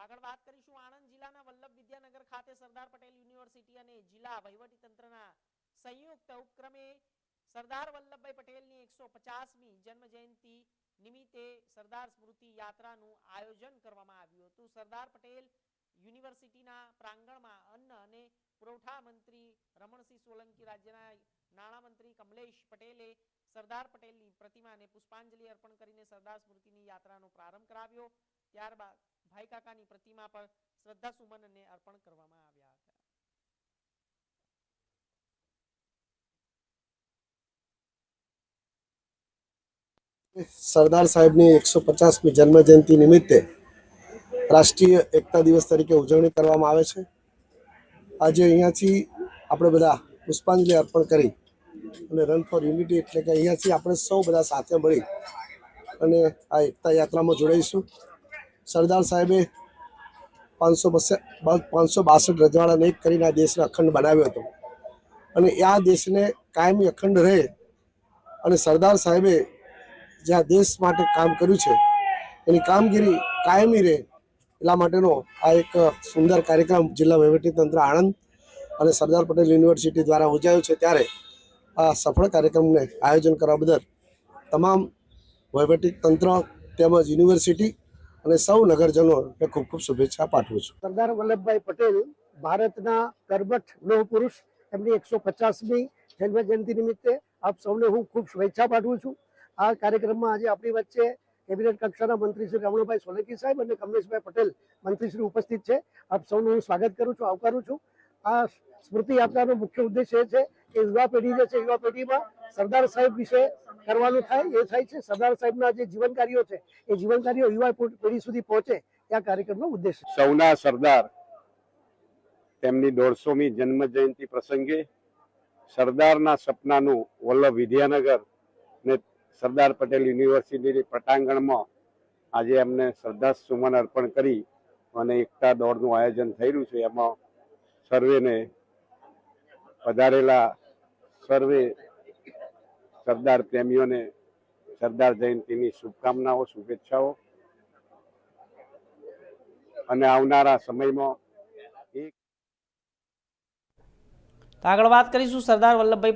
આગળ વાત કરીશું આણંદ જિલ્લાના વલ્લભ વિદ્યાનગર ખાતે સરદાર પટેલ યુનિવર્સિટી અને જિલ્લા વહીવટીતંત્રના સંયુક્ત ઉપક્રમે સરદાર વલ્લભભાઈ પટેલની એકસો પચાસમી જન્મ જયંતિ નિમિત્તે સરદાર સ્મૃતિ યાત્રાનું આયોજન કરવામાં આવ્યું હતું. સરદાર પટેલ યુનિવર્સિટીના પ્રાંગણમાં અન્ન અને પુરવઠા મંત્રી રમણસિંહ સોલંકી, રાજ્યના નાણામંત્રી કમલેશ પટેલે સરદાર પટેલની પ્રતિમાને પુષ્પાંજલિ અર્પણ કરીને સરદાર સ્મૃતિની યાત્રાનો પ્રારંભ કરાવ્યો. ત્યારબાદ ભાઈ કાકાની પ્રતિમા પર શ્રદ્ધા સુમનને અર્પણ કરવામાં આવ્યા હતા. સરદાર સાહેબની એકસો પચાસમી જન્મજયંતિ નિમિત્તે રાષ્ટ્રીય એકતા દિવસ તરીકે ઉજવણી કરવામાં આવે છે. આજે અહીંયાથી આપણે બધા પુષ્પાંજલિ અર્પણ કરી અને રન ફોર યુનિટી એટલે કે અહીંયાથી આપણે સૌ બધા સાથે મળી અને આ એકતા યાત્રામાં જોડાઈશું. સરદાર સાહેબે પાંચસો પાંચસો બાસઠ રજવાડાને એક કરીને આ દેશને અખંડ બનાવ્યો હતો. અને આ દેશને કાયમી અખંડ રહે અને સરદાર સાહેબે જે આ દેશ માટે કામ કર્યું છે, એની કામગીરી કાયમી રહે એટલા માટેનો આ એક સુંદર કાર્યક્રમ જિલ્લા વહીવટીતંત્ર આણંદ અને સરદાર પટેલ યુનિવર્સિટી દ્વારા યોજાયો છે. ત્યારે આ સફળ કાર્યક્રમને આયોજન કરવા બદલ તમામ વહીવટીતંત્ર તેમજ યુનિવર્સિટી અને સૌ નગરજનોને ખૂબ ખૂબ શુભેચ્છા પાઠવું છું. સરદાર વલ્લભભાઈ પટેલ ભારતના કર્મઠ લોહ પુરુષ એમની એકસો પચાસમી જન્મ જયંતિ નિમિત્તે આપ સૌને હું ખૂબ શુભેચ્છા પાઠવું છું. આ કાર્યક્રમમાં આજે આપણી વચ્ચે કેબિનેટ કક્ષાના મંત્રી શ્રી રમણભાઈ સોલંકી સાહેબ અને કમલેશભાઈ પટેલ મંત્રી શ્રી ઉપસ્થિત છે. આપ સૌનું હું સ્વાગત કરું છું, આવકારું છું. આ સ્મૃતિ યાત્રાનો મુખ્ય ઉદ્દેશ એ છે કે યુવા પેઢી જે છે, યુવા પેઢીમાં સરદાર સાહેબ વિશે કરવાનું થાય, એ થાય છે. સરદાર સાહેબના જે જીવન કાર્યો છે, એ જીવન કાર્યો યુવા પેઢી સુધી પહોંચે આ કાર્યક્રમનો ઉદ્દેશ સૌના સરદાર, તેમની દોઢસોમી જન્મ જયંતિ પ્રસંગે સરદારના સપનાનું વલ્લભ વિદ્યાનગર ને સરદાર પટેલ યુનિવર્સિટીની પટાંગણમાં આજે એમને શ્રદ્ધા સુમન અર્પણ કરી અને એકતા દોડનું આયોજન રહ્યું છે. એમાં સર્વેને પધારેલા સર્વે સરદાર પ્રેમીઓને સરદાર જયંતિની શુભકામનાઓ, શુભેચ્છાઓ. અને આવનારા સમયમાં આગળ વાત કરીશું સરદાર વલ્લભભાઈ